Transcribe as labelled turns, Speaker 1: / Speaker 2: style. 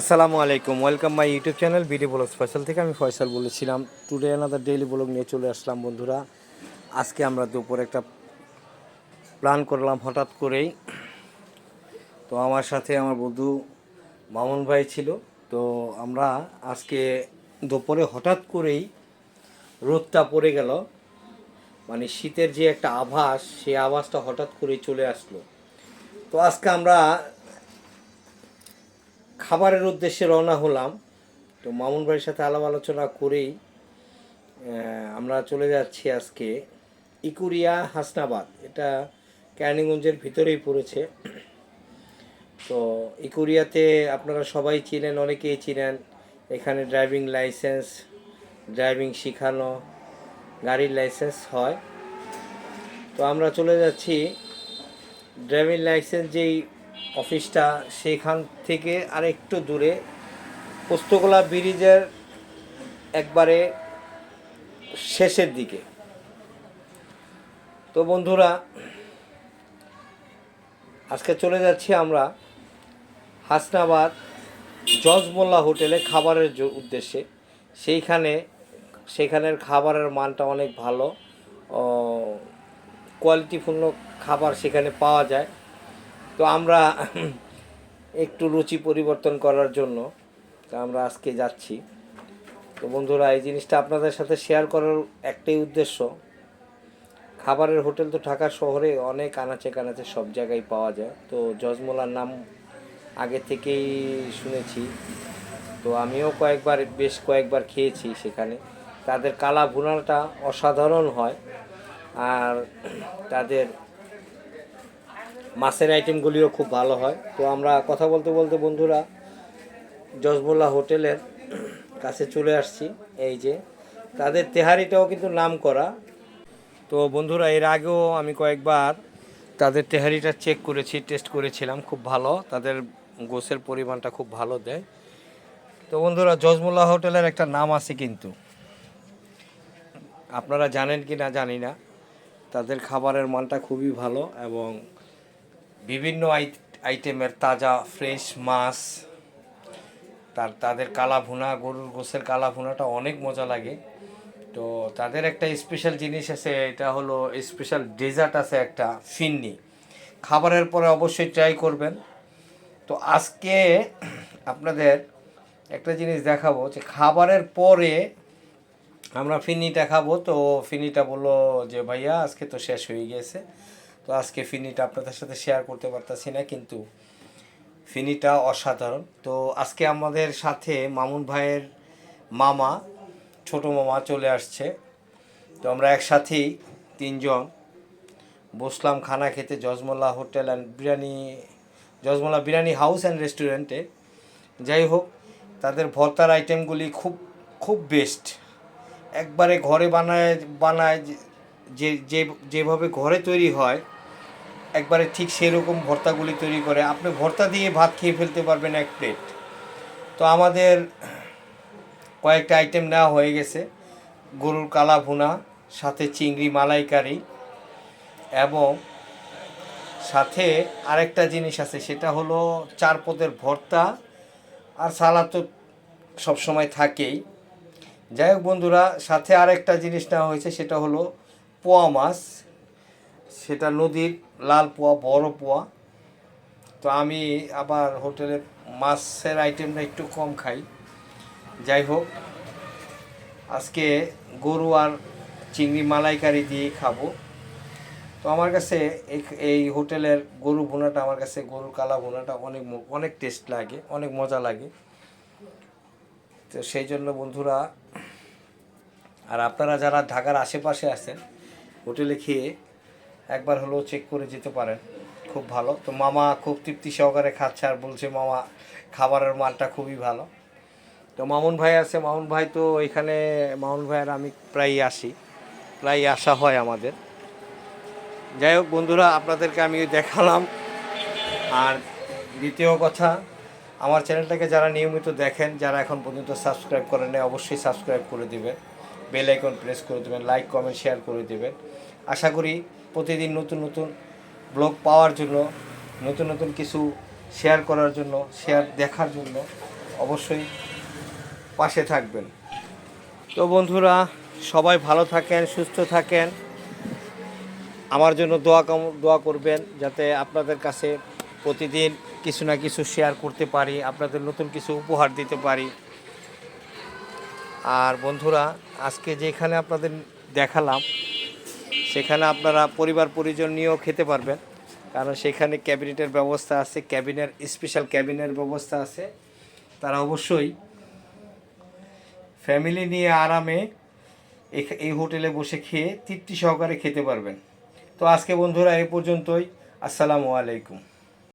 Speaker 1: আসসালামু আলাইকুম welcome my YouTube channel BD blog special থেকে। আমি ফয়সাল বলেছিলাম টুডে আনাদার ডেইলি ব্লগ নিয়ে চলে আসলাম বন্ধুরা। আজকে আমরা দুপুরে একটা প্ল্যান করলাম হঠাৎ করেই। তো আমার সাথে আমার বন্ধু মামুন ভাই ছিল। তো আমরা আজকে দুপুরে হঠাৎ করেই রোদটা পড়ে গেল। মানে শীতের যে একটা আভাস, সেই আভাসটা হঠাৎ করেই চলে আসলো। তো আজকে আমরা খাবারের উদ্দেশ্যে রওনা হলাম। তো মামুন ভাইয়ের সাথে আলাপ আলোচনা করেই আমরা চলে যাচ্ছি আজকে ইকুরিয়া হাসনাবাদ। এটা ক্যানিগঞ্জের ভিতরেই পড়েছে। তো ইকুরিয়াতে আপনারা সবাই চিনেন, অনেকেই চিনেন। এখানে ড্রাইভিং লাইসেন্স, ড্রাইভিং শেখানো, গাড়ির লাইসেন্স হয়। তো আমরা চলে যাচ্ছি। ড্রাইভিং লাইসেন্স যেই অফিসটা সেখান থেকে আর একটু দূরে পোস্তগোলা ব্রিজের একবারে শেষের দিকে। তো বন্ধুরা, আজকে চলে যাচ্ছি আমরা হাসনাবাদ জজমোল্লা হোটেলে খাবারের উদ্দেশ্যে। সেইখানে, সেখানের খাবারের মানটা অনেক ভালো কোয়ালিটিপূর্ণ খাবার সেখানে পাওয়া যায়। তো আমরা একটু রুচি পরিবর্তন করার জন্য, তো আমরা আজকে যাচ্ছি। তো বন্ধুরা, এই জিনিসটা আপনাদের সাথে শেয়ার করার একটাই উদ্দেশ্য। খাবারের হোটেল তো ঢাকা শহরে অনেক আনাচে কানাচে সব জায়গায় পাওয়া যায়। তো জজমোলার নাম আগে থেকেই শুনেছি। তো আমিও কয়েকবার, বেশ কয়েকবার খেয়েছি সেখানে। তাদের কালা ভুনাটা অসাধারণ হয়। আর তাদের মাছের আইটেমগুলিও খুব ভালো হয়। তো আমরা কথা বলতে বলতে বন্ধুরা জজমোল্লা হোটেলের কাছে চলে আসছি। এই যে, তাদের তেহারিটাও কিন্তু নাম করা তো বন্ধুরা, এর আগেও আমি কয়েকবার তাদের তেহারিটা চেক করেছি টেস্ট করেছিলাম, খুব ভালো। তাদের গোসের পরিমাণটা খুব ভালো দেয়। তো বন্ধুরা জজমোল্লা হোটেলের একটা নাম আছে কিন্তু। আপনারা জানেন কি না জানি না। তাদের খাবারের মানটা খুবই ভালো এবং বিভিন্ন আই- আইটেমের তাজা ফ্রেশ মাছ, তার তাদের কালা ভুনা, গরুর গোসের কালা ভুনাটা অনেক মজা লাগে। তো তাদের একটা স্পেশাল জিনিস আছে, এটা হলো স্পেশাল ডেজার্ট আছে একটা, ফিন্নি। খাবারের পরে অবশ্যই ট্রাই করবেন। তো আজকে আপনাদের একটা জিনিস দেখাবো যে খাবারের পরে আমরা ফিনিটা খাব। তো ফিনিটা বলল যে, ভাইয়া, আজকে তো শেষ হয়ে গিয়েছে তো আজকে ফিনিটা আপনাদের সাথে শেয়ার করতে পারতাছি না, কিন্তু ফিনিটা অসাধারণ। তো আজকে আমাদের সাথে মামুন ভাইয়ের মামা, ছোট মামা চলে আসছে। তো আমরা একসাথেই তিনজন বসলাম খানা খেতে Jojmolla hotel and biryani Jojmolla biryani house and রেস্টুরেন্টে। যাই হোক, তাদের ভর্তার আইটেমগুলি খুব খুব বেস্ট একবারে ঘরে বানায় বানায় যে যে, যেভাবে ঘরে তৈরি হয়, একবারে ঠিক সেরকম ভর্তাগুলি তৈরি করে, আপনি ভর্তা দিয়ে ভাত খেয়ে ফেলতে পারবেন এক প্লেট তো আমাদের কয়েকটা আইটেম নেওয়া হয়ে গেছে। গরুর কালা ভুনা, সাথে চিংড়ি মালাইকারি এবং সাথে আরেকটা জিনিস আছে, সেটা হলো চার পদের ভর্তা আর সালাদ তো সবসময় থাকেই। যাই হোক বন্ধুরা, সাথে আরেকটা জিনিস নেওয়া হয়েছে, সেটা হলো পোয়া মাছ, সেটা নদীর লাল পোয়া, বড় পোয়া। তো আমি আবার হোটেলে মাছের আইটেমটা একটু কম খাই। যাই হোক, আজকে গরু আর চিংড়ি মালাইকারি দিয়ে খাব। তো আমার কাছে এই- হোটেলের গরু ভুনাটা, আমার কাছে গরুর কালা ভুনাটা অনেক অনেক টেস্ট লাগে, অনেক মজা লাগে। তো সেই জন্য বন্ধুরা, আর আপনারা যারা ঢাকার আশেপাশে আছেন হোটেলে খেয়ে একবার হলেও চেক করে যেতে পারেন। খুব ভালো। তো মামা খুব তৃপ্তি সহকারে খাচ্ছে আর বলছে, মামা, খাবারের মানটা খুবই ভালো। তো মামুন ভাই আছে। মামুন ভাই তো এখানে, মামুন ভাইয়ের আমি প্রায়ই আসি। প্রায় আসা হয় আমাদের। যাই হোক বন্ধুরা, আপনাদেরকে আমি দেখালাম। আর দ্বিতীয় কথা, আমার চ্যানেলটাকে যারা নিয়মিত দেখেন, যারা এখন পর্যন্ত সাবস্ক্রাইব করেন অবশ্যই সাবস্ক্রাইব করে দিবেন। বেল আইকন প্রেস করে দেবেন, লাইক, কমেন্ট, শেয়ার করে দেবেন। আশা করি প্রতিদিন নতুন নতুন ব্লগ পাওয়ার জন্য, নতুন নতুন কিছু শেয়ার করার জন্য শেয়ার দেখার জন্য অবশ্যই পাশে থাকবেন। তো বন্ধুরা, সবাই ভালো থাকেন, সুস্থ থাকেন। আমার জন্য দোয়া দোয়া করবেন যাতে আপনাদের কাছে প্রতিদিন কিছু না কিছু শেয়ার করতে পারি, আপনাদের নতুন কিছু উপহার দিতে পারি। আর বন্ধুরা, আজকে যেখানে আপনাদের দেখালাম সেখানে আপনারা পরিবার পরিজন নিয়েও খেতে পারবেন। কারণ সেখানে ক্যাবিনেটের ব্যবস্থা আছে, ক্যাবিনের স্পেশাল ক্যাবিনের ব্যবস্থা আছে। তারা অবশ্যই ফ্যামিলি নিয়ে আরামে এই হোটেলে বসে খেয়ে তৃপ্তি সহকারে খেতে পারবেন। তো আজকে বন্ধুরা, এ পর্যন্তই। আসসালামু আলাইকুম।